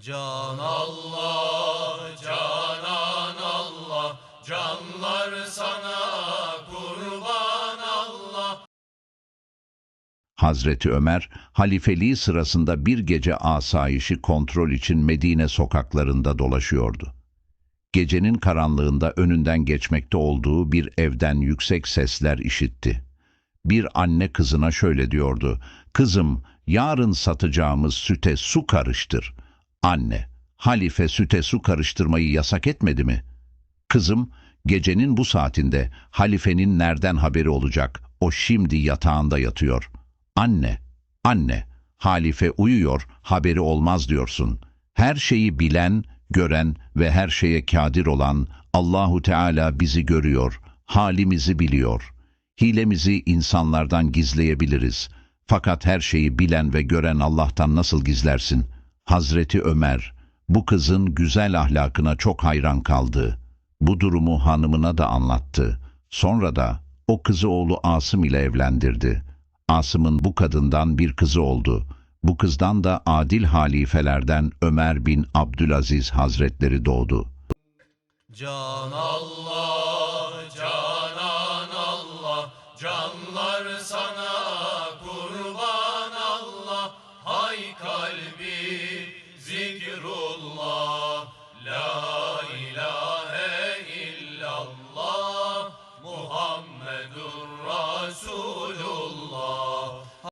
Can Allah, canan Allah, canlar sana kurban Allah. Hazreti Ömer, halifeliği sırasında bir gece asayişi kontrol için Medine sokaklarında dolaşıyordu. Gecenin karanlığında önünden geçmekte olduğu bir evden yüksek sesler işitti. Bir anne kızına şöyle diyordu, ''Kızım, yarın satacağımız süte su karıştır.'' Anne, halife süte su karıştırmayı yasak etmedi mi? Kızım, gecenin bu saatinde halifenin nereden haberi olacak? O şimdi yatağında yatıyor. Anne, anne, halife uyuyor, haberi olmaz diyorsun. Her şeyi bilen, gören ve her şeye kadir olan Allahu Teala bizi görüyor, halimizi biliyor. Hilemizi insanlardan gizleyebiliriz. Fakat her şeyi bilen ve gören Allah'tan nasıl gizlersin? Hazreti Ömer, bu kızın güzel ahlakına çok hayran kaldı. Bu durumu hanımına da anlattı. Sonra da o kızı oğlu Asım ile evlendirdi. Asım'ın bu kadından bir kızı oldu. Bu kızdan da adil halifelerden Ömer bin Abdülaziz Hazretleri doğdu. Can Allah, kalbi zikrullah